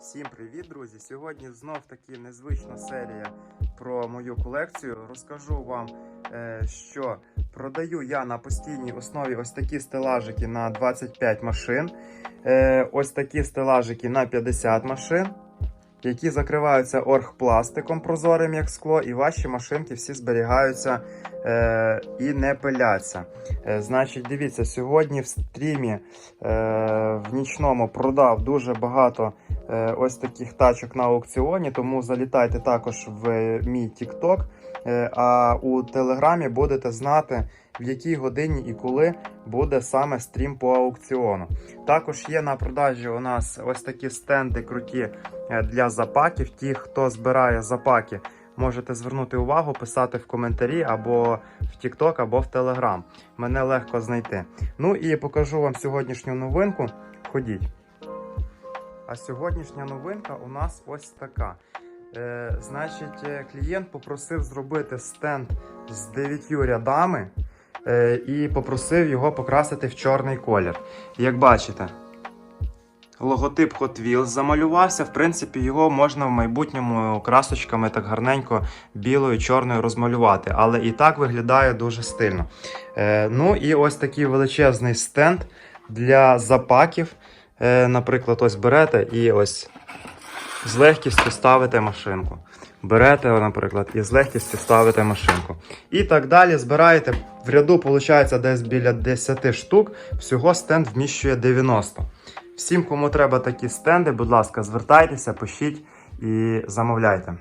Всім привіт, друзі! Сьогодні знов таки незвична серія про мою колекцію. Розкажу вам, е, що продаю я на постійній основі ось такі стелажики на 25 машин, е, ось такі стелажики на 50 машин, які закриваються оргпластиком прозорим як скло, і ваші машинки всі зберігаються е, і не пиляться. Значить, дивіться, сьогодні в стрімі в нічному продав дуже багато ось таких тачок на аукціоні, тому залітайте також в мій TikTok, е, а у Телеграмі будете знати, в якій годині і коли буде саме стрім по аукціону. Також є на продажі у нас ось такі стенди круті е, для запаків. Ті, хто збирає запаки, можете звернути увагу, писати в коментарі або в TikTok, або в Telegram. Мене легко знайти. Ну і покажу вам сьогоднішню новинку. Ходіть. А сьогоднішня новинка у нас ось така. Е, значить, е, клієнт попросив зробити стенд з 9 рядами е, і попросив його покрасити в чорний колір. Як бачите, логотип Hot Wheels замалювався. В принципі, його можна в майбутньому красочками так гарненько білою чорною розмалювати, але і так виглядає дуже стильно. Е, ну і ось такий величезний стенд для запаків. Е, наприклад, ось берете і ось з легкістю ставите машинку. Берете, наприклад, і з легкістю ставите машинку. І так далі збираєте. В ряду, виходить, десь біля 10 штук. Всього стенд вміщує 90. Всім, кому треба такі стенди, будь ласка, звертайтеся, пишіть і замовляйте.